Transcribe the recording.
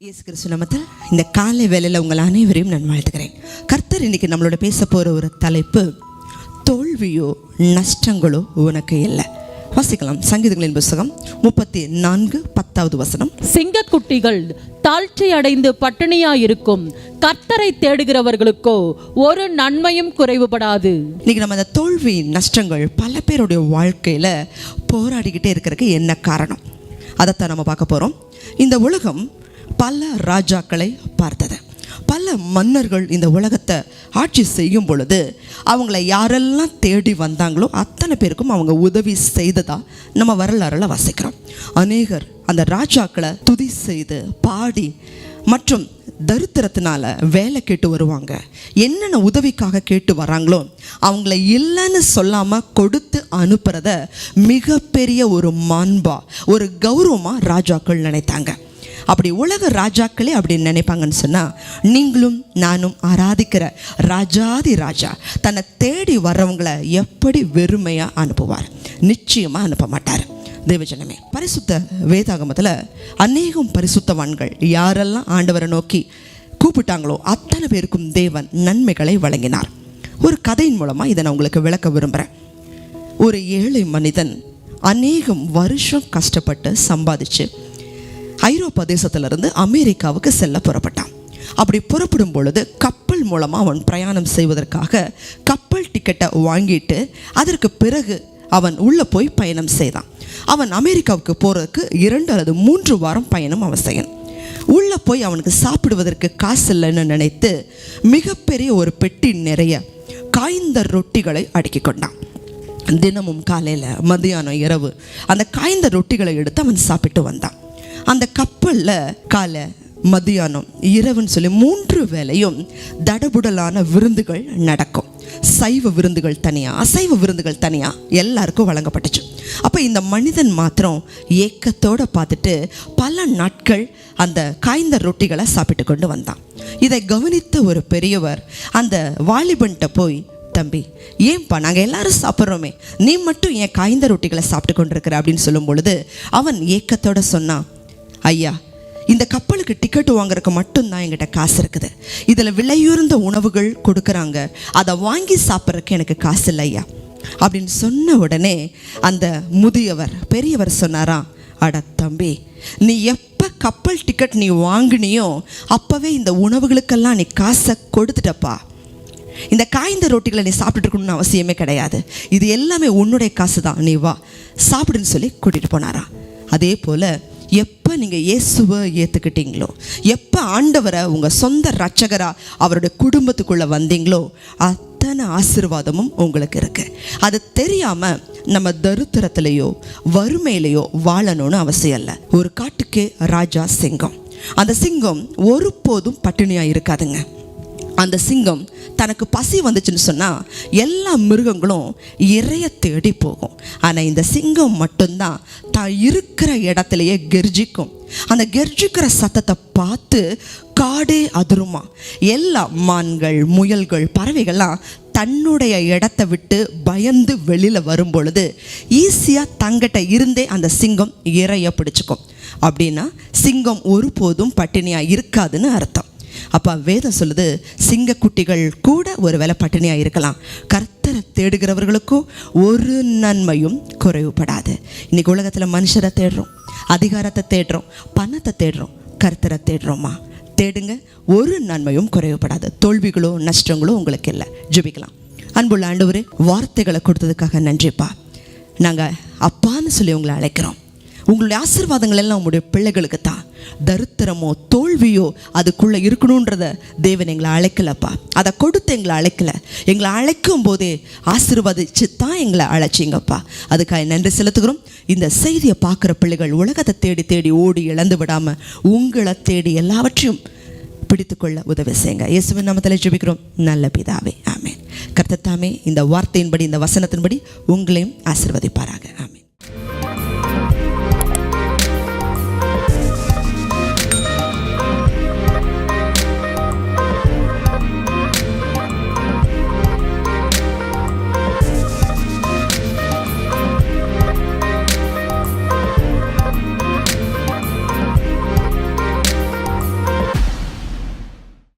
இயேசு கிறிஸ்து நாமத்தில் இந்த காலை வேளையில் உங்கள் அனைவரையும் நான் வாழ்த்துக்கிறேன் கர்த்தர் இன்னைக்கு நம்மளோட பேச போகிற ஒரு தலைப்பு தோல்வியோ நஷ்டங்களோ உனக்கு இல்லை. வாசிக்கலாம் சங்கீதங்களின் புஸ்தகம் முப்பத்தி நான்கு பத்தாவது வசனம். சிங்கக்குட்டிகள் தாழ்ச்சி அடைந்து பட்டினியாயிருக்கும். கர்த்தரை தேடுகிறவர்களுக்கோ ஒரு நன்மையும் குறைவுபடாது. இன்னைக்கு நம்ம அந்த தோல்வி நஷ்டங்கள் பல பேருடைய வாழ்க்கையில் போராடிக்கிட்டே இருக்கிறதுக்கு என்ன காரணம்? அதைத்தான் நம்ம பார்க்க போகிறோம் இந்த உலகம் பல ராஜாக்களை பார்த்தது. பல மன்னர்கள் இந்த உலகத்தை ஆட்சி செய்யும் பொழுது அவங்கள யாரெல்லாம் தேடி வந்தாங்களோ அத்தனை பேருக்கும் அவங்க உதவி செய்ததா நம்ம வரலாறுல வாசிக்கிறோம். அநேகர் அந்த ராஜாக்களை துதி செய்து பாடி மற்றும் தரித்திரத்தினால வேலை கேட்டு வருவாங்க. என்னென்ன உதவிக்காக கேட்டு வராங்களோ அவங்கள இல்லைன்னு சொல்லாமல் கொடுத்து அனுப்புறத மிகப்பெரிய ஒரு மாண்பா ஒரு கௌரவமாக ராஜாக்கள் நினைத்தாங்க. அப்படி உலக ராஜாக்களே அப்படின்னு நினைப்பாங்கன்னு சொன்னால் நீங்களும் நானும் ஆராதிக்கிற ராஜாதி ராஜா தன்னை தேடி வர்றவங்களை எப்படி வெறுமையாக அனுப்புவார்? நிச்சயமாக அனுப்ப மாட்டார். தேவஜனமே பரிசுத்த வேதாகமத்தில் அநேகம் பரிசுத்தவான்கள் யாரெல்லாம் ஆண்டவரை நோக்கி கூப்பிட்டாங்களோ அத்தனை பேருக்கும் தேவன் நன்மைகளை வழங்கினார். ஒரு கதையின் மூலமாக இதை நான் உங்களுக்கு விளக்க விரும்புகிறேன் ஒரு ஏழை மனிதன் அநேகம் வருஷம் கஷ்டப்பட்டு சம்பாதிச்சு ஐரோப்பா தேசத்திலிருந்து அமெரிக்காவுக்கு செல்ல புறப்பட்டான். அப்படி புறப்படும் பொழுது கப்பல் மூலமாக அவன் பிரயாணம் செய்வதற்காக கப்பல் டிக்கெட்டை வாங்கிட்டு அதற்கு பிறகு அவன் உள்ளே போய் பயணம் செய்தான். அவன் அமெரிக்காவுக்கு போகிறதுக்கு இரண்டு அல்லது மூன்று வாரம் பயணம் அவசியம் உள்ளே போய் அவனுக்கு சாப்பிடுவதற்கு காசு இல்லைன்னு நினைத்து மிகப்பெரிய ஒரு பெட்டி நிறைய காய்ந்த ரொட்டிகளை அடுக்கி கொண்டான். தினமும் காலையில் மதியானம் இரவு அந்த காய்ந்த ரொட்டிகளை எடுத்து அவன் சாப்பிட்டு வந்தான். அந்த கப்பலில் காலை மதியானம் இரவுன்னு சொல்லி மூன்று வேலையும் தடபுடலான விருந்துகள் நடக்கும். சைவ விருந்துகள் தனியாக அசைவ விருந்துகள் தனியாக எல்லாருக்கும் வழங்கப்பட்டுச்சு. அப்போ இந்த மனிதன் மாத்திரம் ஏக்கத்தோடு பார்த்துட்டு பல நாட்கள் அந்த காய்ந்த ரொட்டிகளை சாப்பிட்டு கொண்டு வந்தான். இதை கவனித்த ஒரு பெரியவர் அந்த வாலிபன்கிட்ட போய் தம்பி ஏன்பா நாங்கள் எல்லாரும் சாப்பிட்றோமே நீ மட்டும் ஏன் காய்ந்த ரொட்டிகளை சாப்பிட்டு கொண்டிருக்கிற? அப்படின்னு சொல்லும் பொழுது அவன் ஏக்கத்தோட சொன்னான் ஐயா இந்த கப்பலுக்கு டிக்கெட் வாங்குறதுக்கு மட்டும்தான் எங்கிட்ட காசு இருக்குது. இதில் விலையுறந்த உணவுகள் கொடுக்குறாங்க. அதை வாங்கி சாப்பிட்றதுக்கு எனக்கு காசு இல்லை ஐயா. அப்படின்னு சொன்ன உடனே அந்த முதியவர் பெரியவர் சொன்னாராம் அட தம்பி நீ எப்போ கப்பல் டிக்கெட் நீ வாங்கினியோ அப்போவே இந்த உணவுகளுக்கெல்லாம் நீ காசை கொடுத்துட்டப்பா. இந்த காய்ந்த ரொட்டிகளை நீ சாப்பிட்டுட்டு இருக்கணும்னு அவசியமே கிடையாது. இது எல்லாமே உன்னுடைய காசு தான் நீ வா சாப்பிடுன்னு சொல்லி கூட்டிகிட்டு போனாராம். அதே போல் எப்போ நீங்கள் இயேசுவை ஏற்றுக்கிட்டீங்களோ எப்போ ஆண்டவரை உங்கள் சொந்த ரட்சகராக அவருடைய குடும்பத்துக்குள்ளே வந்தீங்களோ அத்தனை ஆசீர்வாதமும் உங்களுக்கு இருக்குது அது தெரியாமல் நம்ம தரித்திரத்திலேயோ வறுமையிலையோ வாழணும்னு அவசியம் இல்லை. ஒரு காட்டுக்கு ராஜா சிங்கம். அந்த சிங்கம் ஒருபோதும் பட்டினியாக இருக்காதுங்க. அந்த சிங்கம் தனக்கு பசி வந்துச்சுன்னு சொன்னால் எல்லா மிருகங்களும் இறைய தேடி போகும். ஆனால் இந்த சிங்கம் மட்டும்தான் தான் இருக்கிற இடத்துலையே கெர்ஜிக்கும். அந்த கெர்ஜிக்கிற சத்தத்தை பார்த்து காடே அதிருமா. எல்லா மான்கள் முயல்கள் பறவைகள்லாம் தன்னுடைய இடத்த விட்டு பயந்து வெளியில் வரும் பொழுது ஈஸியாக தங்கிட்ட இருந்தே அந்த சிங்கம் இறைய பிடிச்சிக்கும். அப்படின்னா சிங்கம் ஒருபோதும் பட்டினியாக இருக்காதுன்னு அர்த்தம். அப்போ வேதம் சொல்லுது சிங்கக்குட்டிகள் கூட ஒரு வேலை பட்டினியாக இருக்கலாம். கர்த்தரை தேடுகிறவர்களுக்கும் ஒரு நன்மையும் குறைவுபடாது. இன்னைக்கு உலகத்தில் மனுஷரை தேடுறோம் அதிகாரத்தை தேடுறோம் பணத்தை தேடுறோம் கர்த்தரை தேடுறோமா? தேடுங்க ஒரு நன்மையும் குறைவுபடாது. தோல்விகளோ நஷ்டங்களோ உங்களுக்கு இல்லை. ஜெபிக்கலாம். அன்புள்ள ஆண்டவர் வார்த்தைகளை கொடுத்ததுக்காக நன்றிப்பா. நாங்கள் அப்பான்னு சொல்லி உங்களை அழைக்கிறோம். உங்களுடைய ஆசீர்வாதங்கள் எல்லாம் உங்களுடைய பிள்ளைகளுக்கு தான் தரித்திரமோ தோல்வியோ அதுக்குள்ளே இருக்கணுன்றத தேவன் எங்களை அழைக்கலப்பா. அதை கொடுத்து எங்களை அழைக்கல. எங்களை அழைக்கும் போதே ஆசிர்வதிச்சு தான் எங்களை அழைச்சிங்கப்பா. அதுக்காக நன்றி செலுத்துகிறோம். இந்த செய்தியை பார்க்குற பிள்ளைகள் உலகத்தை தேடி தேடி ஓடி இழந்து விடாமல் உங்களை தேடி எல்லாவற்றையும் பிடித்துக்கொள்ள உதவி செய்யுங்க. இயேசுவின் நாமத்தில் ஜெபிக்கிறோம். நல்ல பிதாவே. ஆமென். கர்த்தத்தாமே இந்த வார்த்தையின்படி இந்த வசனத்தின்படி உங்களையும் ஆசிர்வதிப்பாராக. ஆமென்.